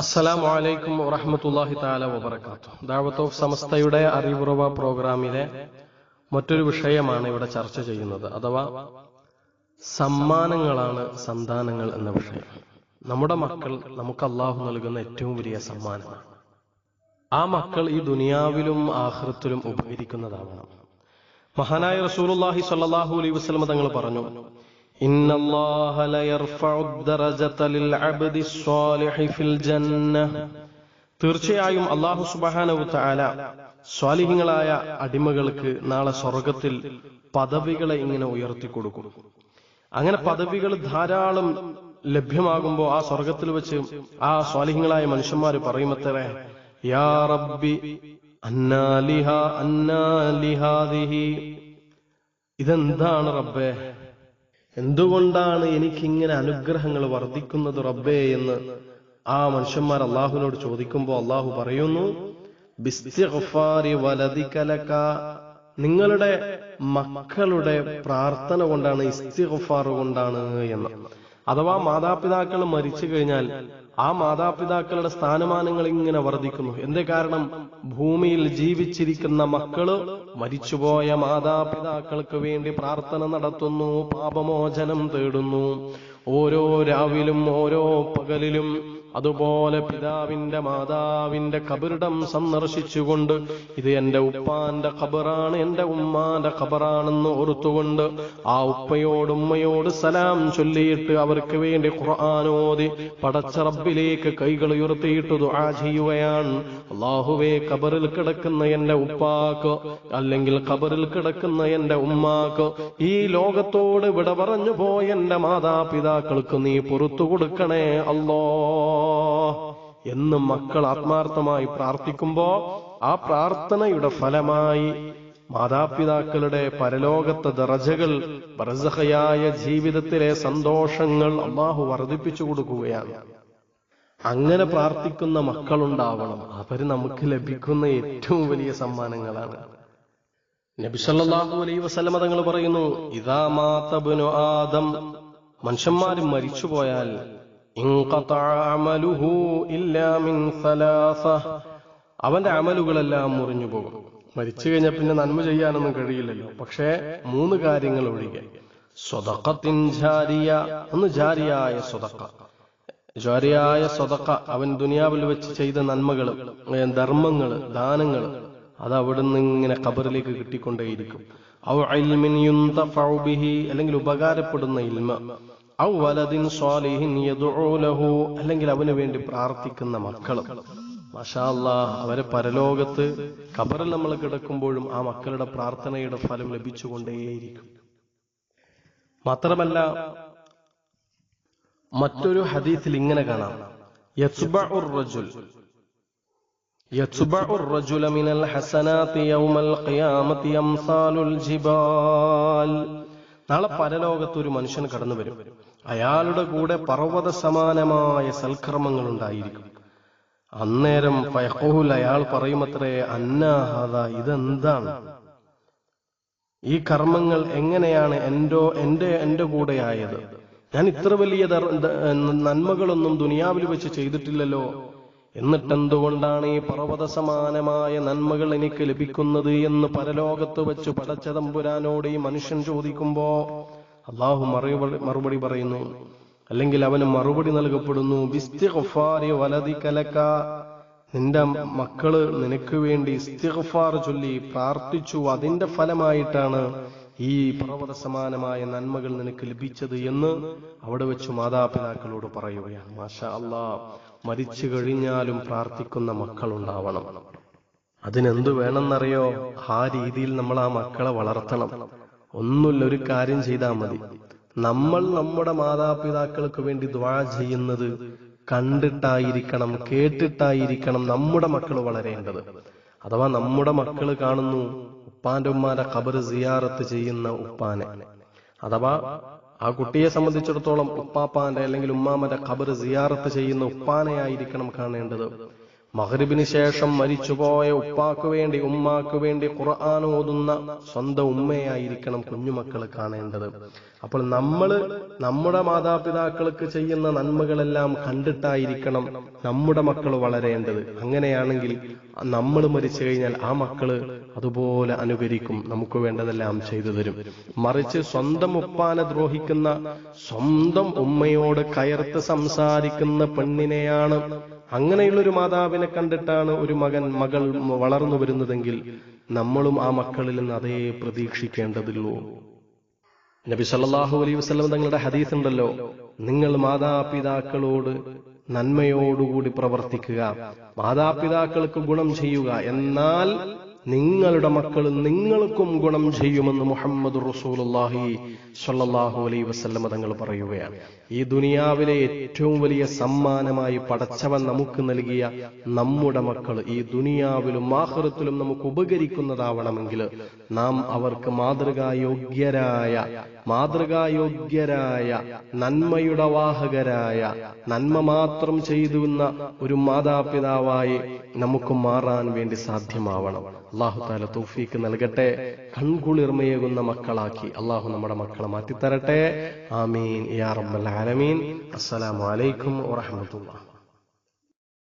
അസ്സലാമു അലൈക്കും വറഹ്മത്തുള്ളാഹി തആല വബറകാത്തു ദാവത്ത് ഓഫ് സമസ്തയുടെ അറിവുറവ പ്രോഗ്രാമിലെ മറ്റൊരു വിഷയമാണ് ഇവിടെ ചർച്ച ചെയ്യുന്നത്. അഥവാ സമ്മാനങ്ങളാണ് സന്താനങ്ങൾ എന്ന വിഷയം. നമ്മുടെ മക്കൾ നമുക്ക് അള്ളാഹു നൽകുന്ന ഏറ്റവും വലിയ സമ്മാനമാണ്. ആ മക്കൾ ഈ ദുനിയാവിലും ആഹൃത്തിലും ഉപകരിക്കുന്നതാവണം. മഹാനായ റസൂലുള്ളാഹി സ്വല്ലല്ലാഹു അലൈഹി വസല്ലം തങ്ങൾ പറഞ്ഞു إن الله ليرفع الدرجة للعبد الصالح في الجنة തീർച്ചയായും അള്ളാഹു സുബഹാനവു തആല സ്വാലിഹ്യങ്ങളായ അടിമകൾക്ക് നാളെ സ്വർഗത്തിൽ പദവികളെ ഇങ്ങനെ ഉയർത്തി കൊടുക്കും അങ്ങനെ പദവികൾ ധാരാളം ലഭ്യമാകുമ്പോൾ ആ സ്വർഗത്തിൽ വെച്ച് ആ സ്വാലിഹ്യങ്ങളായ മനുഷ്യന്മാർ പറയുമത്രേ യാ റബ്ബി അന്നാലിഹ അന്നാലിഹാദിഹി ഇതെന്താണ് റബ്ബേ എന്തുകൊണ്ടാണ് എനിക്കിങ്ങനെ അനുഗ്രഹങ്ങൾ വർദ്ധിക്കുന്നത് റബ്ബേ എന്ന് ആ മനുഷ്യന്മാർ അള്ളാഹുവിനോട് ചോദിക്കുമ്പോൾ അള്ളാഹു പറയുന്നു നിങ്ങളുടെ മക്കളുടെ പ്രാർത്ഥന കൊണ്ടാണ് ഇസ്തിഗ്ഫാർ കൊണ്ടാണ് എന്ന്. അഥവാ മാതാപിതാക്കൾ മരിച്ചു കഴിഞ്ഞാൽ ആ മാതാപിതാക്കളുടെ സ്ഥാനമാനങ്ങൾ ഇങ്ങനെ വർദ്ധിക്കുന്നു. എന്തേ കാരണം? ഭൂമിയിൽ ജീവിച്ചിരിക്കുന്ന മക്കൾ മരിച്ചുപോയ മാതാപിതാക്കൾക്ക് വേണ്ടി പ്രാർത്ഥന നടത്തുന്നു പാപമോചനം തേടുന്നു. ഓരോ രാവിലും ഓരോ പകലിലും അതുപോലെ പിതാവിന്റെ മാതാവിന്റെ കബറിടം സന്ദർശിച്ചുകൊണ്ട് ഇത് എന്റെ ഉപ്പാന്റെ ഖബറാണ് എന്റെ ഉമ്മാന്റെ ഖബറാണെന്ന് ഓർത്തുകൊണ്ട് ആ ഉപ്പയോട് ഉമ്മയോട് സലാം ചൊല്ലിയിട്ട് അവർക്ക് വേണ്ടി ഖുർആാനോദി പടച്ചറബിലേക്ക് കൈകൾ ഉയർത്തിയിട്ട് ദുആ ചെയ്യുകയാണ്. അള്ളാഹുവേ കബറിൽ കിടക്കുന്ന എന്റെ ഉപ്പാക്ക് അല്ലെങ്കിൽ കബറിൽ കിടക്കുന്ന എന്റെ ഉമ്മാക്ക് ഈ ലോകത്തോട് വിട പറഞ്ഞു പോയ എന്റെ മാതാപിതാക്കൾക്ക് നീ പുറത്തു കൊടുക്കണേ അല്ലോ. എന്ന് മക്കൾ ആത്മാർത്ഥമായി പ്രാർത്ഥിക്കുമ്പോ ആ പ്രാർത്ഥനയുടെ ഫലമായി മാതാപിതാക്കളുടെ പരലോകത്തെ ദറജകൾ ബർസഹയായ ജീവിതത്തിലെ സന്തോഷങ്ങൾ അള്ളാഹു വർദ്ധിപ്പിച്ചു കൊടുക്കുകയാണ്. അങ്ങനെ പ്രാർത്ഥിക്കുന്ന മക്കളുണ്ടാവണം. അവർ നമുക്ക് ലഭിക്കുന്ന ഏറ്റവും വലിയ സമ്മാനങ്ങളാണ്. നബിസല്ലാഹു അലൈ വസല്ലമ തങ്ങൾ പറയുന്നു ഇതാ മാതബുനു ആദം. മനുഷ്യന്മാരും മരിച്ചുപോയാൽ അവന്റെ അമലുകളെല്ലാം മുറിഞ്ഞു പോകും. മരിച്ചു കഴിഞ്ഞാൽ പിന്നെ നന്മ ചെയ്യാനൊന്നും കഴിയില്ലല്ലോ. പക്ഷേ മൂന്ന് കാര്യങ്ങൾ ഒഴികെ. സ്വതക്കത്തിൻ ജാരിയ ഒന്ന് ജാരിയായ സ്വതക്ക ജാരിയായ സ്വതക്ക അവൻ ദുനിയാവിൽ വെച്ച് ചെയ്ത നന്മകൾ ധർമ്മങ്ങൾ ദാനങ്ങൾ അത് അവിടുന്ന് ഇങ്ങനെ കബറിലേക്ക് കിട്ടിക്കൊണ്ടേയിരിക്കും. അല്ലെങ്കിൽ ഉപകാരപ്പെടുന്ന ഇൽമ. അല്ലെങ്കിൽ അവന് വേണ്ടി പ്രാർത്ഥിക്കുന്ന മക്കളും. മഷാല്ല അവരെ പരലോകത്ത് കബറിൽ നമ്മൾ കിടക്കുമ്പോഴും ആ മക്കളുടെ പ്രാർത്ഥനയുടെ ഫലം ലഭിച്ചുകൊണ്ടേയിരിക്കും. മാത്രമല്ല മറ്റൊരു ഹദീസിൽ ഇങ്ങനെ കാണാം. നാളെ പരലോകത്ത് ഒരു മനുഷ്യൻ കടന്നു വരും അയാളുടെ കൂടെ പർവത സമാനമായ സൽക്കർമ്മങ്ങൾ ഉണ്ടായിരിക്കും അന്നേരം ഫയഹുൽ അയാൾ പറയുമത്രേ അന്നാഹത ഇതെന്താണ്? ഈ കർമ്മങ്ങൾ എങ്ങനെയാണ് എന്റെ എന്റെ കൂടെ ആയത് ഞാൻ ഇത്ര വലിയ നന്മകളൊന്നും ദുനിയാവിൽ വെച്ച് ചെയ്തിട്ടില്ലല്ലോ. എന്നിട്ടെന്തുകൊണ്ടാണ് ഈ പർവത സമാനമായ നന്മകൾ എനിക്ക് ലഭിക്കുന്നത് എന്ന് പരലോകത്ത് വെച്ച് പടച്ചതമ്പുരാനോട് ഈ മനുഷ്യൻ ചോദിക്കുമ്പോ അള്ളാഹു മറുപടി മറുപടി പറയുന്നു. അല്ലെങ്കിൽ അവന് മറുപടി നൽകപ്പെടുന്നു. നിന്റെ മക്കൾ നിനക്ക് വേണ്ടി ഇസ്തിഗ്ഫാർ ചൊല്ലി പ്രാർത്ഥിച്ചു. അതിന്റെ ഫലമായിട്ടാണ് ഈ പർവത സമാനമായ നന്മകൾ നിനക്ക് ലഭിച്ചത് എന്ന് അവിടെ വെച്ച് മാതാപിതാക്കളോട് പറയുകയാണ്. മാഷാ അള്ളാ മരിച്ചു കഴിഞ്ഞാലും പ്രാർത്ഥിക്കുന്ന മക്കളുണ്ടാവണം. അതിനെന്തു വേണമെന്നറിയോ? ആ രീതിയിൽ നമ്മൾ ആ മക്കളെ വളർത്തണം. ഒന്നുമില്ല ഒരു കാര്യം ചെയ്താൽ മതി. നമ്മൾ നമ്മുടെ മാതാപിതാക്കൾക്ക് വേണ്ടി ദ്വാ ചെയ്യുന്നത് കണ്ടിട്ടായിരിക്കണം കേട്ടിട്ടായിരിക്കണം നമ്മുടെ മക്കൾ വളരേണ്ടത്. അഥവാ നമ്മുടെ മക്കൾ കാണുന്നു ഉപ്പാന്റെ ഉമ്മാന്റെ ഖബർ സിയാറത്ത് ചെയ്യുന്ന ഉപ്പാനെ. അഥവാ ആ കുട്ടിയെ സംബന്ധിച്ചിടത്തോളം ഉപ്പാപ്പാന്റെ അല്ലെങ്കിൽ ഉമ്മാമന്റെ ഖബർ സിയാറത്ത് ചെയ്യുന്ന ഉപ്പാനെ ആയിരിക്കണം കാണേണ്ടത്. മഹരിബിന് ശേഷം മരിച്ചുപോയ ഉപ്പാക്ക് വേണ്ടി ഉമ്മാക്ക് വേണ്ടി ഖുർആൻ ഓതുന്ന സ്വന്തം ഉമ്മയായിരിക്കണം കുഞ്ഞുമക്കൾ കാണേണ്ടത്. അപ്പോൾ നമ്മൾ നമ്മുടെ മാതാപിതാക്കൾക്ക് ചെയ്യുന്ന നന്മകളെല്ലാം കണ്ടിട്ടായിരിക്കണം നമ്മുടെ മക്കൾ വളരേണ്ടത്. അങ്ങനെയാണെങ്കിൽ നമ്മൾ മരിച്ചു കഴിഞ്ഞാൽ ആ മക്കൾ അതുപോലെ അനുകരിക്കും. നമുക്ക് വേണ്ടതെല്ലാം ചെയ്തു തരും. മറിച്ച് സ്വന്തം ഉപ്പാനെ ദ്രോഹിക്കുന്ന സ്വന്തം ഉമ്മയോട് കയർത്ത് സംസാരിക്കുന്ന പെണ്ണിനെയാണ് അങ്ങനെയുള്ള ഒരു മാതാവിനെ കണ്ടിട്ടാണ് ഒരു മകൻ മകൾ വളർന്നു വരുന്നതെങ്കിൽ നമ്മളും ആ മക്കളിൽ നിന്ന് അതേ പ്രതീക്ഷിക്കേണ്ടതുള്ളൂ നബി സല്ലാഹു അലൈ വസ്ലം തങ്ങളുടെ ഹദീസ് ഉണ്ടല്ലോ നിങ്ങൾ മാതാപിതാക്കളോട് നന്മയോടുകൂടി പ്രവർത്തിക്കുക മാതാപിതാക്കൾക്ക് ഗുണം ചെയ്യുക എന്നാൽ നിങ്ങളുടെ മക്കൾ നിങ്ങൾക്കും ഗുണം ചെയ്യുമെന്ന് മുഹമ്മദ് റസൂലുള്ളാഹി സല്ലാഹു അലൈ വസല്ലമ തങ്ങൾ പറയുകയാണ്. ഈ ദുനിയാവിലെ ഏറ്റവും വലിയ സമ്മാനമായി പടച്ചവൻ നമുക്ക് നൽകിയ നമ്മുടെ മക്കൾ ഈ ദുനിയാവിലും ആഹൃത്തിലും നമുക്ക് ഉപകരിക്കുന്നതാവണമെങ്കിൽ നാം അവർക്ക് മാതൃകായോഗ്യരായ മാതൃകായോഗ്യരായ നന്മയുടെ വാഹകരായ നന്മ മാത്രം ചെയ്തുവന്ന ഒരു മാതാപിതാവായി നമുക്ക് മാറാൻ വേണ്ടി സാധ്യമാവണം. അള്ളാഹു താല തൗഫീക്ക് നൽകട്ടെ. കൺകുളിർമയേകുന്ന മക്കളാക്കി അള്ളാഹു നമ്മുടെ മക്കളെ മാറ്റിത്തരട്ടെ. ആമീൻ. യാ റബ്ബൽ ആലമീൻ. അസ്സലാമു അലൈക്കും വറഹ്മത്തുള്ളാഹി